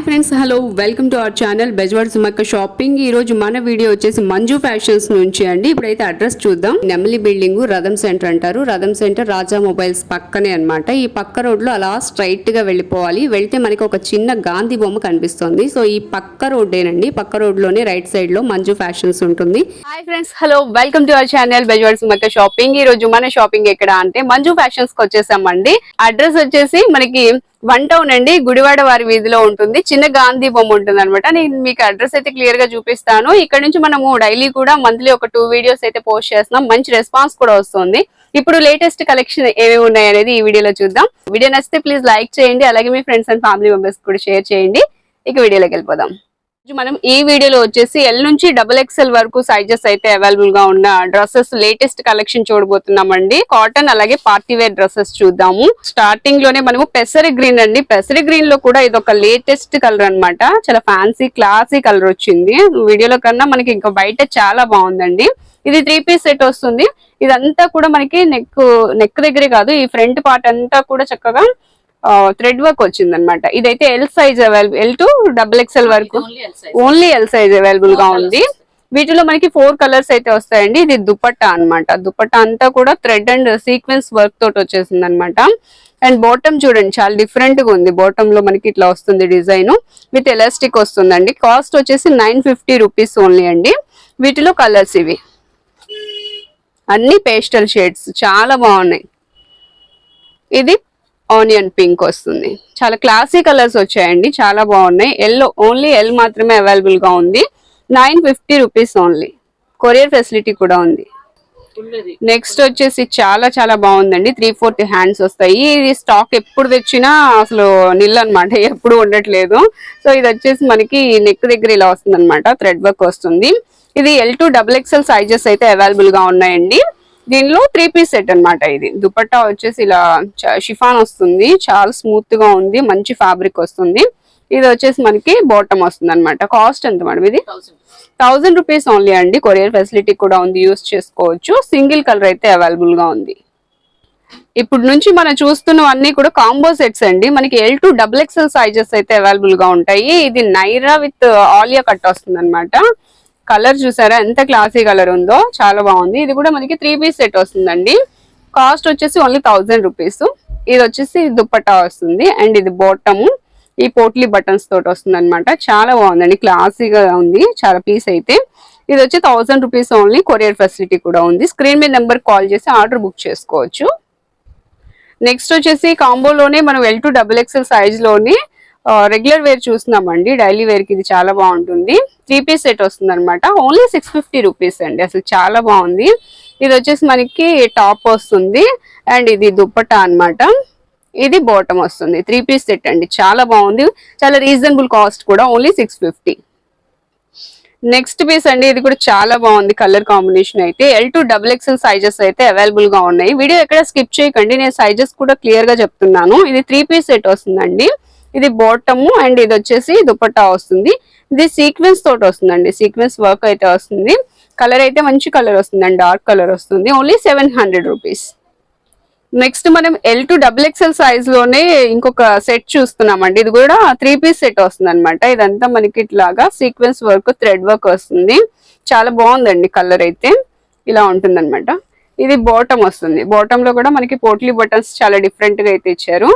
Hi friends hello welcome to our channel Bezwad Sumakka shopping. ఈ రోజు మన video వచ్చేసి మంజు ఫ్యాషన్స్ నుంచి అండి. ఇప్పుడైతే అడ్రస్ చూద్దాం. నెమలి బిల్డింగ్ రథం సెంటర్ అంటారు. రథం సెంటర్ రాజా మొబైల్స్ పక్కనే అన్నమాట. ఈ పక్క రోడ్లో అలా స్ట్రైట్గా వెళ్ళిపోవాలి. వెళ్తే మనకి ఒక చిన్న గాంధీ బొమ్మ కనిపిస్తుంది. సో ఈ పక్క రోడ్డేనండి. పక్క రోడ్లోనే రైట్ సైడ్లో మంజు ఫ్యాషన్స్ ఉంటుంది. Hi friends hello welcome to our channel Bezwad Sumakka shopping. ఈ రోజు మన షాపింగ్ ఎక్కడ అంటే మంజు ఫ్యాషన్స్కి వచ్చేసామండి. అడ్రస్ వచ్చేసి మనకి వన్ టౌన్ అండి గుడివాడ వారి వీధిలో ఉంటుంది. చిన్న గాంధీ బొమ్మ ఉంటుంది అనమాట నేను మీకు అడ్రస్ అయితే క్లియర్గా చూపిస్తాను. ఇక్కడ నుంచి మనము డైలీ కూడా మంత్లీ ఒక టూ వీడియోస్ అయితే పోస్ట్ చేస్తున్నాం. మంచి రెస్పాన్స్ కూడా వస్తుంది. ఇప్పుడు లేటెస్ట్ కలెక్షన్ ఏమేమి ఉన్నాయి అనేది ఈ వీడియోలో చూద్దాం. వీడియో నచ్చితే ప్లీజ్ లైక్ చేయండి. అలాగే మీ ఫ్రెండ్స్ అండ్ ఫ్యామిలీ మెంబర్స్ కూడా షేర్ చేయండి. ఇక వీడియోలోకి వెళ్ళిపోదాం. మనం ఈ వీడియోలో వచ్చేసి ఎల్ నుంచి డబుల్ ఎక్స్ఎల్ వరకు సైజెస్ అయితే అవైలబుల్గా ఉన్న డ్రెస్సెస్ లేటెస్ట్ కలెక్షన్ చూడబోతున్నామండి. కాటన్ అలాగే పార్టీ వేర్ డ్రెస్సెస్ చూద్దాము. స్టార్టింగ్లోనే మనము పెసరి గ్రీన్ అండి. పెసరి గ్రీన్లో కూడా ఇది ఒక లేటెస్ట్ కలర్ అన్నమాట. చాలా ఫ్యాన్సీ క్లాసీ కలర్ వచ్చింది. వీడియోలో కన్నా మనకి ఇంకా బయట చాలా బాగుందండి. ఇది త్రీ పీస్ సెట్ వస్తుంది. ఇదంతా కూడా మనకి నెక్ నెక్ దగ్గరే కాదు ఈ ఫ్రంట్ పార్ట్ అంతా కూడా చక్కగా థ్రెడ్ వర్క్ వచ్చింది అనమాట ఇదైతే L size available L to double XL వరకు. ఓన్లీ ఎల్ సైజ్ అవైలబుల్గా ఉంది. వీటిలో మనకి ఫోర్ కలర్స్ అయితే వస్తాయండి. ఇది దుపట్టా అన్నమాట. దుపట్టా అంతా కూడా థ్రెడ్ అండ్ సీక్వెన్స్ వర్క్ తోటి వచ్చేసింది అనమాట అండ్ బాటమ్ చూడండి చాలా డిఫరెంట్గా ఉంది. బాటమ్లో మనకి ఇట్లా వస్తుంది డిజైన్. విత్ ఎలాస్టిక్ వస్తుందండి. కాస్ట్ వచ్చేసి నైన్ ఫిఫ్టీ రూపీస్ ఓన్లీ అండి. వీటిలో కలర్స్ ఇవి. అన్ని పేస్టల్ షేడ్స్ చాలా బాగున్నాయి. ఇది ఆనియన్ పింక్ వస్తుంది. చాలా క్లాసీ కలర్స్ వచ్చాయండి. చాలా బాగున్నాయి. ఎల్లో ఓన్లీ ఎల్ మాత్రమే అవైలబుల్గా ఉంది. Nine fifty rupees only courier facility కూడా ఉంది. నెక్స్ట్ వచ్చేసి చాలా చాలా బాగుందండి. త్రీ ఫోర్త్ హ్యాండ్స్ వస్తాయి. ఇది స్టాక్ ఎప్పుడు తెచ్చినా అసలు నిల్ అనమాట ఎప్పుడు ఉండట్లేదు. సో ఇది వచ్చేసి మనకి నెక్ దగ్గర ఇలా వస్తుంది అనమాట థ్రెడ్ వర్క్ వస్తుంది. ఇది L to double XL sizes అయితే అవైలబుల్గా ఉన్నాయండి. దీనిలో త్రీ పీస్ సెట్ అన్నమాట ఇది. దుపట్టా వచ్చేసి ఇలా షిఫాన్ వస్తుంది. చాలా స్మూత్గా ఉంది. మంచి ఫ్యాబ్రిక్ వస్తుంది. ఇది వచ్చేసి మనకి బాటమ్ వస్తుంది అనమాట కాస్ట్ ఎంత మేడం ఇది? థౌసండ్ రూపీస్ ఓన్లీ అండి. కొరియర్ ఫెసిలిటీ కూడా ఉంది. యూస్ చేసుకోవచ్చు. సింగిల్ కలర్ అయితే అవైలబుల్గా ఉంది. ఇప్పుడు నుంచి మనం చూస్తున్నవన్నీ కూడా కాంబో సెట్స్ అండి. మనకి L to double XL sizes అయితే అవైలబుల్గా ఉంటాయి. ఇది నైరా విత్ ఆలియా కట్ వస్తుంది అనమాట కలర్ చూసారా? ఎంత క్లాసీ కలర్ ఉందో చాలా బాగుంది. ఇది కూడా మనకి త్రీ పీస్ సెట్ వస్తుందండి. కాస్ట్ వచ్చేసి ఓన్లీ థౌజండ్ రూపీస్. ఇది వచ్చేసి దుప్పట్టా వస్తుంది. అండ్ ఇది బాటమ్ ఈ పోట్లీ బటన్స్ తోటి వస్తుంది అనమాట చాలా బాగుందండి. క్లాసీగా ఉంది. చాలా పీస్ అయితే. ఇది వచ్చి thousand rupees only. Courier facility కూడా ఉంది. స్క్రీన్ మీద నెంబర్ కాల్ చేసి ఆర్డర్ బుక్ చేసుకోవచ్చు. నెక్స్ట్ వచ్చేసి కాంబోలోనే మనం ఎల్ టు డబుల్ ఎక్స్ఎల్ సైజ్లోనే రెగ్యులర్ వేర్ చూస్తున్నామండి. డైలీ వేర్కి ఇది చాలా బాగుంటుంది. త్రీ పీస్ సెట్ వస్తుంది అనమాట ఓన్లీ సిక్స్ ఫిఫ్టీ రూపీస్ అండి. అసలు చాలా బాగుంది. ఇది వచ్చేసి మనకి టాప్ వస్తుంది. అండ్ ఇది దుప్పటా అన్నమాట. ఇది బాటమ్ వస్తుంది. త్రీ పీస్ సెట్ అండి. చాలా బాగుంది. చాలా రీజనబుల్ కాస్ట్ కూడా. Only six fifty next piece అండి. ఇది కూడా చాలా బాగుంది. కలర్ కాంబినేషన్ అయితే. L to double XL sizes అయితే అవైలబుల్గా ఉన్నాయి. వీడియో ఎక్కడ స్కిప్ చేయకండి. నేను సైజెస్ కూడా క్లియర్గా చెప్తున్నాను. ఇది త్రీ పీస్ సెట్ వస్తుందండి. ఇది బాటమ్ అండ్ ఇది వచ్చేసి దుపట్టా వస్తుంది. ఇది సీక్వెన్స్ తోటి వస్తుందండి. సీక్వెన్స్ వర్క్ అయితే వస్తుంది. కలర్ అయితే మంచి కలర్ వస్తుందండి. డార్క్ కలర్ వస్తుంది. Only seven hundred rupees next మనం ఎల్ టు డబుల్ ఎక్స్ఎల్ సైజ్లోనే ఇంకొక సెట్ చూస్తున్నామండి. ఇది కూడా త్రీ పీస్ సెట్ వస్తుంది అనమాట ఇదంతా మనకి ఇట్లాగా సీక్వెన్స్ వర్క్ థ్రెడ్ వర్క్ వస్తుంది. చాలా బాగుందండి కలర్ అయితే. ఇలా ఉంటుంది ఇది బాటమ్ వస్తుంది. బాటమ్లో కూడా మనకి పోట్లీ బటన్స్ చాలా డిఫరెంట్గా అయితే ఇచ్చారు.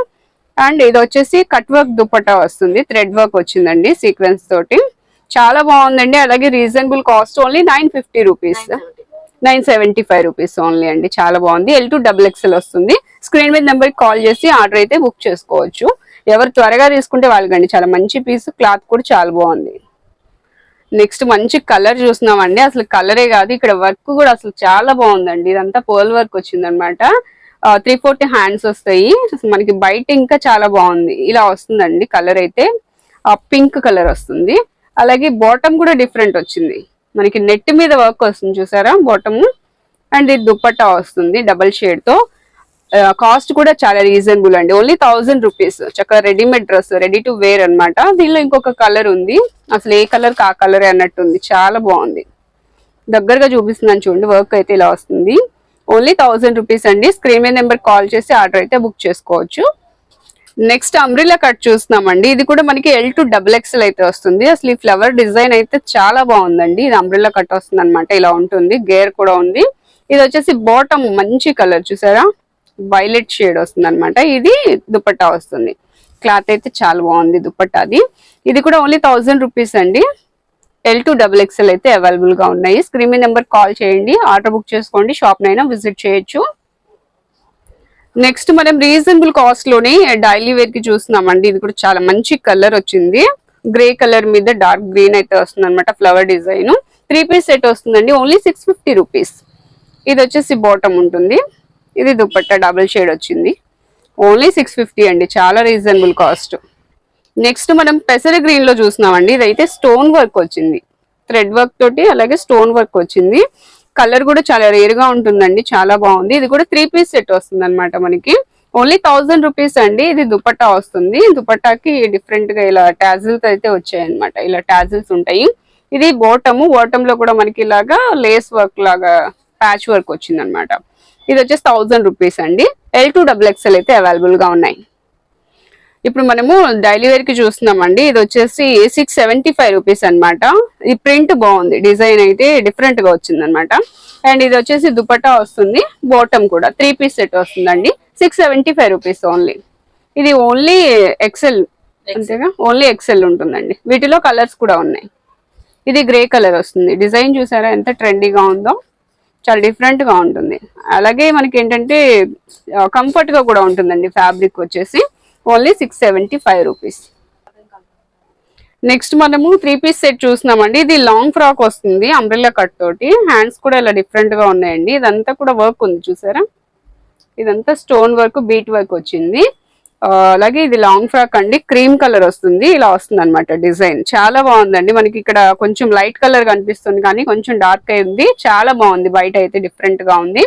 అండ్ ఇది వచ్చేసి కట్ వర్క్ దుపట్టా వస్తుంది. థ్రెడ్ వర్క్ వచ్చిందండి సీక్వెన్స్ తోటి. చాలా బాగుందండి. అలాగే reasonable cost only nine fifty rupees. Nine seventy five rupees only అండి. చాలా బాగుంది. ఎల్ టు డబుల్ ఎక్స్ఎల్ వస్తుంది. స్క్రీన్ మీద నెంబర్ కాల్ చేసి ఆర్డర్ అయితే బుక్ చేసుకోవచ్చు. ఎవరు త్వరగా తీసుకుంటే వాళ్ళకండి. చాలా మంచి పీస్ క్లాత్ కూడా చాలా బాగుంది. నెక్స్ట్ మంచి కలర్ చూస్తున్నామండి. అసలు కలరే కాదు. ఇక్కడ వర్క్ కూడా అసలు చాలా బాగుందండి. ఇదంతా పోల్ వర్క్ వచ్చిందనమాట. త్రీ ఫోర్టీ హ్యాండ్స్ వస్తాయి. మనకి బయట ఇంకా చాలా బాగుంది. ఇలా వస్తుందండి కలర్ అయితే. పింక్ కలర్ వస్తుంది. అలాగే బాటమ్ కూడా డిఫరెంట్ వచ్చింది. మనకి నెట్ మీద వర్క్ వస్తుంది చూసారా? బాటమ్ అండ్ ఇది దుప్పట్టా వస్తుంది డబల్ షేడ్తో. కాస్ట్ కూడా చాలా రీజనబుల్ అండి. ఓన్లీ థౌజండ్ రూపీస్ చక్కగా readymade dress ready to wear అన్నమాట. దీనిలో ఇంకొక కలర్ ఉంది. అసలు ఏ కలర్ ఆ కలర్ అన్నట్టు ఉంది చాలా బాగుంది. దగ్గరగా చూపిస్తున్నాను చూడండి. వర్క్ అయితే ఇలా వస్తుంది. ఓన్లీ థౌజండ్ రూపీస్ అండి. స్క్రీన్ మీద నెంబర్ కాల్ చేసి ఆర్డర్ అయితే బుక్ చేసుకోవచ్చు. నెక్స్ట్ అంబ్రిలా కట్ చూస్తున్నామండి. ఇది కూడా మనకి ఎల్ టు డబుల్ ఎక్స్ఎల్ అయితే వస్తుంది. అసలు ఈ ఫ్లవర్ డిజైన్ అయితే చాలా బాగుందండి. ఇది అంబ్రిలా కట్ వస్తుంది అనమాట ఇలా ఉంటుంది. గేర్ కూడా ఉంది. ఇది వచ్చేసి బాటమ్ మంచి కలర్ చూసారా? వైలెట్ షేడ్ వస్తుంది అనమాట ఇది దుపట్టా వస్తుంది. క్లాత్ అయితే చాలా బాగుంది దుపట్టాది. ఇది కూడా ఓన్లీ థౌజండ్ రూపీస్ అండి. ఎల్ టు డబుల్ ఎక్స్ఎల్ అయితే అవైలబుల్గా ఉన్నాయి. స్క్రీన్ నెంబర్ కాల్ చేయండి. ఆర్డర్ బుక్ చేసుకోండి. షాప్ నైనా విజిట్ చేయొచ్చు. నెక్స్ట్ మనం రీజనబుల్ కాస్ట్లోనే డైలీ వేర్కి చూస్తున్నామండి. ఇది కూడా చాలా మంచి కలర్ వచ్చింది. గ్రే కలర్ మీద డార్క్ గ్రీన్ అయితే వస్తుంది అనమాట flower design three piece set వస్తుందండి. ఓన్లీ సిక్స్ ఫిఫ్టీ రూపీస్ ఇది వచ్చేసి బాటమ్ ఉంటుంది. ఇది దుపట్టా డబుల్ షేడ్ వచ్చింది. ఓన్లీ సిక్స్ ఫిఫ్టీ అండి. చాలా రీజనబుల్ కాస్ట్ నెక్స్ట్ మనం పెసర గ్రీన్లో చూసినామండి ఇదైతే స్టోన్ వర్క్ వచ్చింది. థ్రెడ్ వర్క్ తోటి అలాగే స్టోన్ వర్క్ వచ్చింది. కలర్ కూడా చాలా రేర్గా ఉంటుందండి. చాలా బాగుంది. ఇది కూడా త్రీ పీస్ సెట్ వస్తుంది అనమాట మనకి. ఓన్లీ థౌజండ్ రూపీస్ అండి. ఇది దుపట్టా వస్తుంది. దుపట్టాకి డిఫరెంట్గా ఇలా టాజిల్స్ అయితే వచ్చాయన్నమాట. ఇలా టాజిల్స్ ఉంటాయి. ఇది బోటము బోటమ్లో కూడా మనకి ఇలాగా లేస్ వర్క్ లాగా ప్యాచ్ వర్క్ వచ్చింది అనమాట ఇది వచ్చేసి థౌజండ్ రూపీస్ అండి. ఎల్ టూ డబుల్ ఎక్స్ఎల్ అయితే అవైలబుల్గా ఉన్నాయి. ఇప్పుడు మనము డైలీ వేర్కి చూస్తున్నామండి. ఇది వచ్చేసి సిక్స్ సెవెంటీ ఫైవ్ రూపీస్ అనమాట ఈ ప్రింట్ బాగుంది. డిజైన్ అయితే డిఫరెంట్గా వచ్చింది అనమాట అండ్ ఇది వచ్చేసి దుపట్టా వస్తుంది. బాటమ్ కూడా. త్రీ పీస్ సెట్ వస్తుందండి. Six seventy five rupees only. ఇది ఓన్లీ ఎక్సెల్. అంతేగా? ఓన్లీ ఎక్సెల్ ఉంటుందండి. వీటిలో కలర్స్ కూడా ఉన్నాయి. ఇది గ్రే కలర్ వస్తుంది. డిజైన్ చూసారా? ఎంత ట్రెండీగా ఉందో. చాలా డిఫరెంట్గా ఉంటుంది. అలాగే మనకి ఏంటంటే కంఫర్ట్గా కూడా ఉంటుందండి ఫ్యాబ్రిక్ వచ్చేసి. Only six seventy five rupees. Next మనము త్రీ పీస్ సెట్ చూసినామండి ఇది లాంగ్ ఫ్రాక్ వస్తుంది అంబ్రెల్లా కట్ తోటి. హ్యాండ్స్ కూడా ఇలా డిఫరెంట్గా ఉన్నాయండి. ఇదంతా కూడా వర్క్ ఉంది చూసారా? ఇదంతా స్టోన్ వర్క్ బీట్ వర్క్ వచ్చింది. అలాగే ఇది లాంగ్ ఫ్రాక్ అండి. క్రీమ్ కలర్ వస్తుంది. ఇలా వస్తుంది అనమాట డిజైన్. చాలా బాగుందండి. మనకి ఇక్కడ కొంచెం లైట్ కలర్ కనిపిస్తుంది కానీ కొంచెం డార్క్ అయింది చాలా బాగుంది. బయట అయితే డిఫరెంట్గా ఉంది.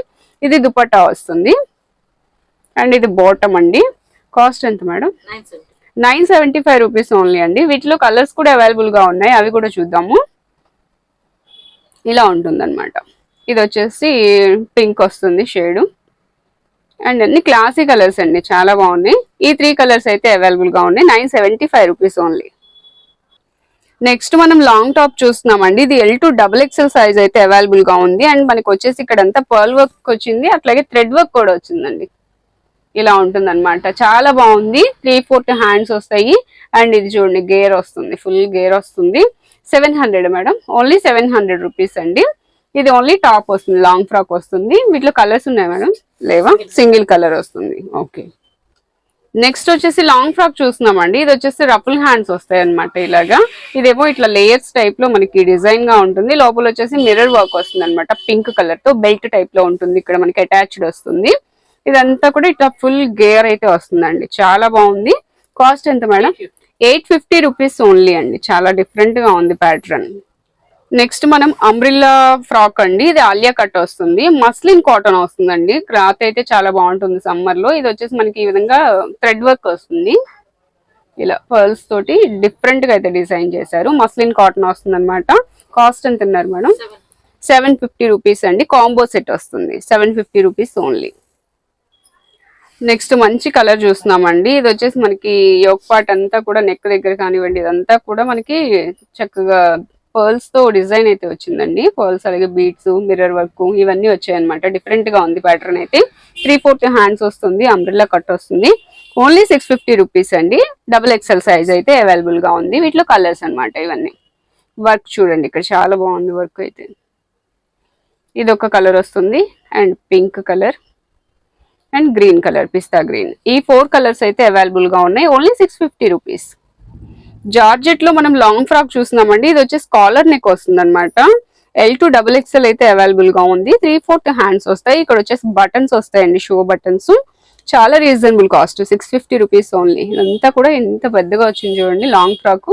ఇది దుపట్టా వస్తుంది. అండ్ ఇది బాటమ్ అండి. కాస్ట్ ఎంత madam? Nine seventy five rupees only అండి. వీటిలో కలర్స్ కూడా అవైలబుల్గా ఉన్నాయి. అవి కూడా చూద్దాము. ఇలా ఉంటుంది అనమాట ఇది వచ్చేసి పింక్ వస్తుంది షేడు. అండ్ అన్ని క్లాసీ కలర్స్ అండి. చాలా బాగున్నాయి. ఈ త్రీ కలర్స్ అయితే అవైలబుల్గా ఉన్నాయి. Nine seventy five rupees only. Next మనం లాంగ్ టాప్ చూస్తున్నామండి. ఇది L to double XL size అయితే అవైలబుల్గా ఉంది. అండ్ మనకు వచ్చేసి ఇక్కడ అంతా పర్ల్ వర్క్ వచ్చింది. అట్లాగే థ్రెడ్ వర్క్ కూడా వచ్చిందండి. ఇలా ఉంటుంది అనమాట చాలా బాగుంది. త్రీ ఫోర్త్ హ్యాండ్స్ వస్తాయి. అండ్ ఇది చూడండి గేర్ వస్తుంది. ఫుల్ గేర్ వస్తుంది. Seven hundred madam. Only seven hundred rupees అండి. ఇది ఓన్లీ టాప్ వస్తుంది. లాంగ్ ఫ్రాక్ వస్తుంది. వీటిలో కలర్స్ ఉన్నాయి మేడం? లేవా? సింగిల్ కలర్ వస్తుంది. ఓకే నెక్స్ట్ వచ్చేసి లాంగ్ ఫ్రాక్ చూస్తున్నామండి. ఇది వచ్చేసి రఫుల్ హ్యాండ్స్ వస్తాయి అనమాట ఇలాగా. ఇదేమో ఇట్లా లేయర్స్ టైప్లో మనకి డిజైన్గా ఉంటుంది. లోపల వచ్చేసి మిర్రర్ వర్క్ వస్తుంది అనమాట పింక్ కలర్తో బెల్ట్ టైప్లో ఉంటుంది. ఇక్కడ మనకి అటాచ్డ్ వస్తుంది. ఇదంతా కూడా ఇట్లా ఫుల్ గేర్ అయితే వస్తుందండి. చాలా బాగుంది. కాస్ట్ ఎంత madam? Eight fifty rupees only అండి. చాలా డిఫరెంట్గా ఉంది ప్యాటర్న్. నెక్స్ట్ మనం అంబ్రిల్లా ఫ్రాక్ అండి. ఇది ఆలియా కట్ వస్తుంది. మస్లిన్ కాటన్ వస్తుందండి. క్లాత్ అయితే చాలా బాగుంటుంది సమ్మర్లో ఇది వచ్చేసి మనకి ఈ విధంగా థ్రెడ్ వర్క్ వస్తుంది. ఇలా పర్ల్స్ తోటి డిఫరెంట్గా అయితే డిజైన్ చేశారు. మస్లిన్ కాటన్ వస్తుంది అనమాట కాస్ట్ ఎంత ఉన్నారు madam? Seven seven fifty rupees అండి. కాంబో సెట్ వస్తుంది. Seven fifty rupees only. Next మంచి కలర్ చూస్తున్నామండి. ఇది వచ్చేసి మనకి యోగ్ పార్ట్ అంతా కూడా నెక్ దగ్గర కానివ్వండి ఇదంతా కూడా మనకి చక్కగా పర్ల్స్తో డిజైన్ అయితే వచ్చిందండి. పర్ల్స్ అలాగే బీట్స్ మిర్రర్ వర్క్ ఇవన్నీ వచ్చాయి అనమాట డిఫరెంట్గా ఉంది ప్యాటర్న్ అయితే. త్రీ ఫోర్త్ హ్యాండ్స్ వస్తుంది అంబ్రెల్లా కట్ వస్తుంది. ఓన్లీ సిక్స్ ఫిఫ్టీ రూపీస్ అండి. డబుల్ ఎక్సెల్ సైజ్ అయితే అవైలబుల్గా ఉంది. వీటిలో కలర్స్ అన్నమాట ఇవన్నీ. వర్క్ చూడండి ఇక్కడ చాలా బాగుంది వర్క్ అయితే. ఇది ఒక కలర్ వస్తుంది. And pink colour. And green colour pista green. ఈ ఫోర్ కలర్స్ అయితే అవైలబుల్గా ఉన్నాయి. ఓన్లీ సిక్స్ ఫిఫ్టీ రూపీస్ జార్జెట్లో మనం లాంగ్ ఫ్రాక్ చూస్తున్నామండి. ఇది వచ్చేసి కాలర్ నెక్ వస్తుంది అనమాట ఎల్ టు డబుల్ ఎక్స్ఎల్ అయితే అవైలబుల్గా ఉంది. త్రీ ఫోర్త్ హ్యాండ్స్ వస్తాయి. ఇక్కడ వచ్చేసి బటన్స్ వస్తాయండి షో బటన్స్ చాలా reasonable cost six fifty rupees only ఇదంతా కూడా ఎంత పెద్దగా వచ్చింది చూడండి. లాంగ్ ఫ్రాక్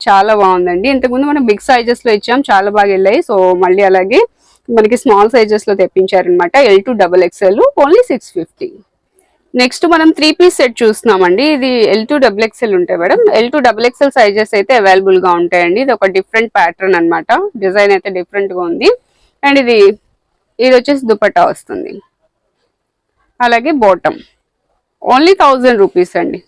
చాలా బాగుందండి. ఇంతకుముందు మనం బిగ్ సైజెస్లో ఇచ్చాం. చాలా బాగా వెళ్ళాయి. సో మళ్ళీ అలాగే మనకి స్మాల్ సైజెస్లో తెప్పించారనమాట L to double XL only six fifty next మనం త్రీ పీస్ సెట్ చూస్తున్నామండి. ఇది ఎల్ టు డబుల్ ఎక్స్ఎల్ ఉంటాయి madam. L to double XL sizes అయితే అవైలబుల్గా ఉంటాయండి. ఇది ఒక డిఫరెంట్ ప్యాటర్న్ అనమాట డిజైన్ అయితే డిఫరెంట్గా ఉంది. అండ్ ఇది ఇది వచ్చేసి దుపట్టా వస్తుంది. అలాగే బాటమ్ ఓన్లీ థౌజండ్ రూపీస్ అండి.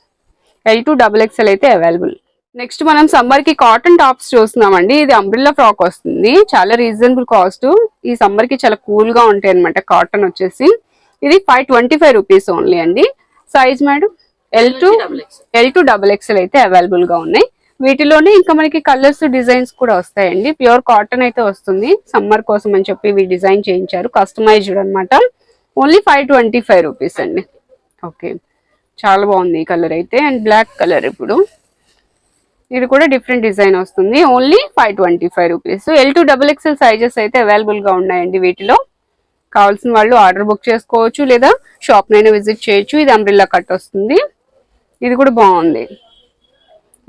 ఎల్ టు డబుల్ ఎక్స్ఎల్ అయితే అవైలబుల్ నెక్స్ట్ మనం సమ్మర్కి కాటన్ టాప్స్ చూస్తున్నామండి. ఇది అంబ్రిల్లా ఫ్రాక్ వస్తుంది. చాలా రీజనబుల్ కాస్ట్. ఈ సమ్మర్కి చాలా కూల్గా ఉంటాయి అనమాట కాటన్ వచ్చేసి. ఇది five twenty five rupees only అండి. Size madam? L to L to double XL అయితే అవైలబుల్గా ఉన్నాయి. వీటిలోనే ఇంకా మనకి కలర్స్ డిజైన్స్ కూడా వస్తాయండి. ప్యూర్ కాటన్ అయితే వస్తుంది. సమ్మర్ కోసం అని చెప్పి ఇవి డిజైన్ చేయించారు. కస్టమైజ్డ్ అన్నమాట. Only five twenty five rupees అండి. ఓకే చాలా బాగుంది ఈ కలర్ అయితే. అండ్ బ్లాక్ కలర్ ఇప్పుడు. ఇది కూడా డిఫరెంట్ డిజైన్ వస్తుంది. Only five twenty five rupees L to double XL sizes అయితే అవైలబుల్గా ఉన్నాయండి వీటిలో. కావాల్సిన వాళ్ళు ఆర్డర్ బుక్ చేసుకోవచ్చు లేదా షాప్ నైనా విజిట్ చేయొచ్చు. ఇది అంబ్రిల్లా కట్ వస్తుంది. ఇది కూడా బాగుంది.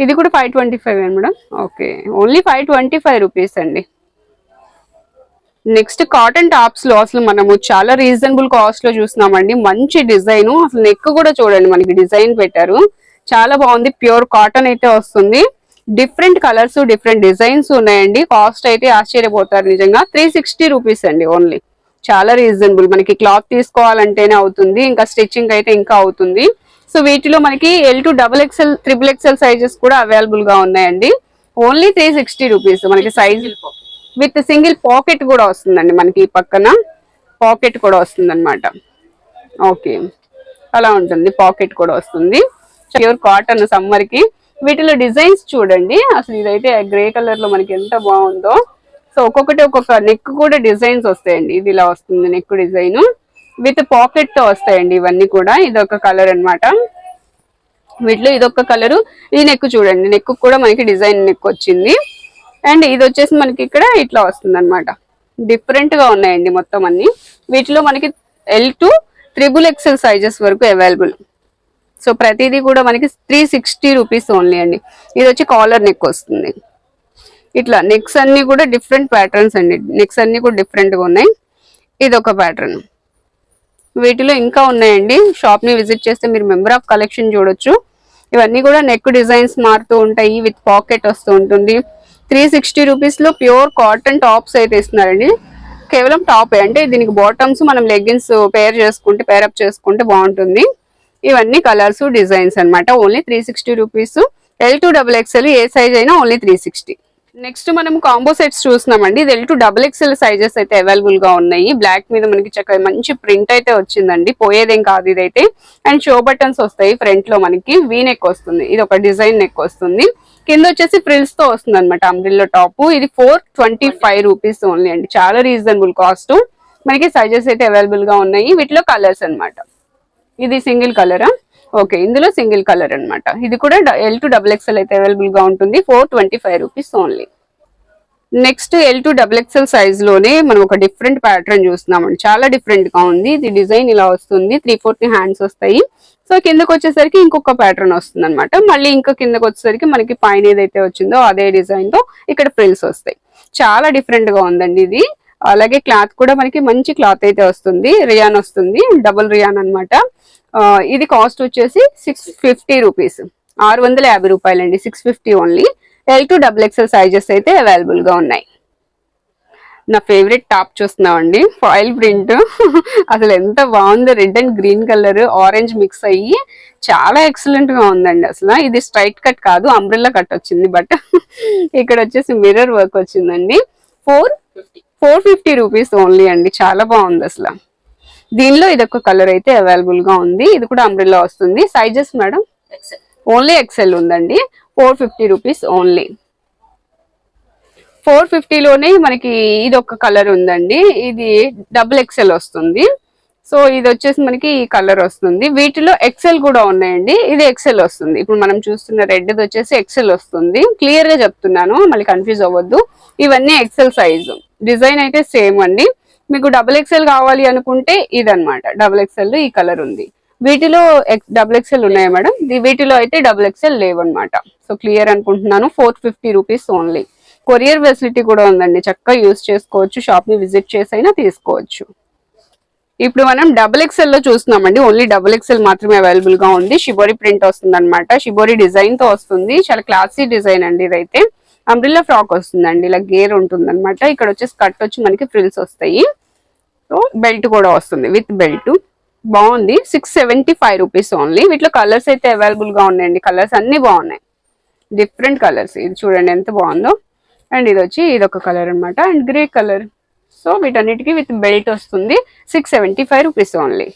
ఇది కూడా five twenty five madam? Okay. Only five twenty five rupees అండి. నెక్స్ట్ కాటన్ టాప్స్లో అసలు మనము చాలా రీజనబుల్ కాస్ట్లో చూస్తున్నామండి. మంచి డిజైన్ అసలు నెక్ కూడా చూడండి మనకి డిజైన్ పెట్టారు. చాలా బాగుంది. ప్యూర్ కాటన్ అయితే వస్తుంది. డిఫరెంట్ కలర్స్ డిఫరెంట్ డిజైన్స్ ఉన్నాయండి. కాస్ట్ అయితే ఆశ్చర్యపోతారు నిజంగా. త్రీ సిక్స్టీ రూపీస్ అండి ఓన్లీ చాలా రీజనబుల్ మనకి క్లాత్ తీసుకోవాలంటేనే అవుతుంది. ఇంకా స్టిచ్చింగ్ అయితే ఇంకా అవుతుంది. సో వీటిలో మనకి L to double XL triple XL sizes కూడా అవైలబుల్గా ఉన్నాయండి. ఓన్లీ త్రీ సిక్స్టీ రూపీస్ మనకి సైజ్ విత్ సింగిల్ పాకెట్ కూడా వస్తుందండి మనకి ఈ పక్కన. పాకెట్ కూడా వస్తుంది ఓకే అలా ఉంటుంది. పాకెట్ కూడా వస్తుంది. ప్యూర్ కాటన్ సమ్మర్కి. వీటిలో డిజైన్స్ చూడండి. అసలు ఇదైతే గ్రే కలర్లో మనకి ఎంత బాగుందో. సో ఒక్కొక్కటి ఒక్కొక్క నెక్ కూడా డిజైన్స్ వస్తాయండి. ఇది ఇలా వస్తుంది నెక్ డిజైన్. విత్ పాకెట్తో వస్తాయండి ఇవన్నీ కూడా. ఇది ఒక కలర్ అన్నమాట. వీటిలో ఇదొక కలరు. ఈ నెక్ చూడండి. నెక్ కూడా మనకి డిజైన్ నెక్ వచ్చింది. అండ్ ఇది వచ్చేసి మనకి ఇక్కడ ఇట్లా వస్తుంది అనమాట డిఫరెంట్గా ఉన్నాయండి మొత్తం అన్ని. వీటిలో మనకి L to triple XL sizes వరకు అవైలబుల్ సో ప్రతిదీ కూడా మనకి త్రీ సిక్స్టీ రూపీస్ ఓన్లీ అండి. ఇది వచ్చి కాలర్ నెక్ వస్తుంది. ఇట్లా నెక్స్ అన్నీ కూడా డిఫరెంట్ ప్యాటర్న్స్ అండి. నెక్స్ అన్నీ కూడా డిఫరెంట్గా ఉన్నాయి. ఇది ఒక ప్యాటర్న్ వీటిలో ఇంకా ఉన్నాయండి. షాప్ని విజిట్ చేస్తే మీరు మెంబర్ ఆఫ్ కలెక్షన్ చూడొచ్చు. ఇవన్నీ కూడా నెక్ డిజైన్స్ మారుతూ ఉంటాయి. విత్ పాకెట్ వస్తూ ఉంటుంది. త్రీ సిక్స్టీ రూపీస్లో ప్యూర్ కాటన్ టాప్స్ అయితే ఇస్తున్నారండి. కేవలం టాప్ అంటే దీనికి బాటమ్స్ మనం లెగ్గిన్స్ పేర్ చేసుకుంటే పేరప్ చేసుకుంటే బాగుంటుంది. ఇవన్నీ కలర్స్ డిజైన్స్ అన్నమాట. Only three sixty rupees L to double XL A size అయినా ఓన్లీ త్రీ సిక్స్టీ నెక్స్ట్ మనం కాంబో సెట్స్ చూస్తున్నామండి. ఇది L to double XL sizes అయితే అవైలబుల్గా ఉన్నాయి. బ్లాక్ మీద మనకి చక్కగా మంచి ప్రింట్ అయితే వచ్చిందండి. పోయేదేం కాదు ఇదైతే. అండ్ షో బటన్స్ వస్తాయి ఫ్రంట్లో మనకి. వీ నెక్ వస్తుంది. ఇది ఒక డిజైన్ నెక్ వస్తుంది. కింద వచ్చేసి ఫ్రిల్స్తో వస్తుంది అనమాట అంబ్రిల్లో టాప్ ఇది four twenty five rupees only అండి. చాలా రీజనబుల్ కాస్ట్ మనకి సైజెస్ అయితే అవైలబుల్గా ఉన్నాయి. వీటిలో కలర్స్ అన్నమాట. ఇది సింగిల్ కలరా? ఓకే ఇందులో సింగిల్ కలర్ అన్నమాట. ఇది కూడా ఎల్ టు డబుల్ ఎక్స్ఎల్ అయితే అవైలబుల్గా ఉంటుంది. Four twenty five rupees only next L to double XL సైజ్లోనే మనం ఒక డిఫరెంట్ ప్యాటర్న్ చూస్తున్నామండి. చాలా డిఫరెంట్గా ఉంది. ఇది డిజైన్ ఇలా వస్తుంది. త్రీ ఫోర్త్ హ్యాండ్స్ వస్తాయి. సో కిందకు వచ్చేసరికి ఇంకొక ప్యాటర్న్ వస్తుంది అనమాట మళ్ళీ ఇంకా కిందకు వచ్చేసరికి మనకి పైన ఏదైతే వచ్చిందో అదే డిజైన్తో ఇక్కడ ఫ్రిల్స్ వస్తాయి. చాలా డిఫరెంట్గా ఉందండి ఇది. అలాగే క్లాత్ కూడా మనకి మంచి క్లాత్ అయితే వస్తుంది. రియాన్ వస్తుంది. డబుల్ రియాన్ అనమాట ఇది కాస్ట్ వచ్చేసి సిక్స్ ఫిఫ్టీ రూపీస్. ఆరు వందల యాభై రూపాయలండి. Six fifty only. L to double XL sizes అయితే అవైలబుల్గా ఉన్నాయి. నా ఫేవరెట్ టాప్ చూస్తున్నామండి. ఫాయిల్ ప్రింట్ అసలు ఎంత బాగుందో. Red and green colour orange mix అయ్యి చాలా ఎక్సలెంట్గా ఉందండి అసలు. ఇది స్ట్రైట్ కట్ కాదు అంబ్రిల్లా కట్ వచ్చింది బట్ ఇక్కడ వచ్చేసి మిర్రర్ వర్క్ వచ్చిందండి. Four four fifty rupees only అండి. చాలా బాగుంది అసలు. దీనిలో ఇదొక కలర్ అయితే అవైలబుల్గా ఉంది. ఇది కూడా అంబ్రిల్లా వస్తుంది. Sizes madam? ఓన్లీ ఎక్సెల్ ఉందండి. Four fifty rupees only. Four ఫిఫ్టీలోనే మనకి ఇది ఒక కలర్ ఉందండి. ఇది డబుల్ ఎక్సెల్ వస్తుంది. సో ఇది వచ్చేసి మనకి ఈ కలర్ వస్తుంది. వీటిలో ఎక్సెల్ కూడా ఉన్నాయండి. ఇది ఎక్సెల్ వస్తుంది. ఇప్పుడు మనం చూస్తున్న రెడ్ వచ్చేసి ఎక్సెల్ వస్తుంది. క్లియర్గా చెప్తున్నాను. మళ్ళీ కన్ఫ్యూజ్ అవ్వద్దు. ఇవన్నీ ఎక్సెల్ సైజు డిజైన్ అయితే సేమ్ అండి. మీకు డబుల్ ఎక్సెల్ కావాలి అనుకుంటే ఇదనమాట డబుల్ ఎక్సెల్ ఈ కలర్ ఉంది. వీటిలో డబుల్ ఎక్సెల్ ఉన్నాయా మేడం? వీటిలో అయితే డబుల్ ఎక్సెల్ లేవన్నమాట. సో క్లియర్ అనుకుంటున్నాను. Four fifty rupees only. Courier facility కూడా ఉందండి. చక్కగా యూస్ చేసుకోవచ్చు. షాప్ని విజిట్ చేసి అయినా తీసుకోవచ్చు. ఇప్పుడు మనం డబుల్ ఎక్సెల్లో చూస్తున్నామండి. ఓన్లీ డబుల్ ఎక్సెల్ మాత్రమే అవైలబుల్గా ఉంది. షిబోరి ప్రింట్ వస్తుంది అనమాట షిబోరి డిజైన్తో వస్తుంది. చాలా క్లాసీ డిజైన్ అండి ఇదైతే. అంబ్రిల్లా ఫ్రాక్ వస్తుందండి ఇలా గేర్ ఉంటుంది అనమాట ఇక్కడ వచ్చేసి కట్ వచ్చి మనకి ఫ్రిల్స్ వస్తాయి. సో బెల్ట్ కూడా వస్తుంది విత్ బెల్ట్ బాగుంది. Six seventy five rupees only వీటిలో కలర్స్ అయితే అవైలబుల్గా ఉన్నాయండి. కలర్స్ అన్ని బాగున్నాయి. డిఫరెంట్ కలర్స్ ఇది చూడండి ఎంత బాగుందో. అండ్ ఇది వచ్చి ఇది ఒక కలర్ అన్నమాట. అండ్ గ్రే కలర్ సో వీటన్నిటికీ విత్ బెల్ట్ వస్తుంది. Six seventy five rupees only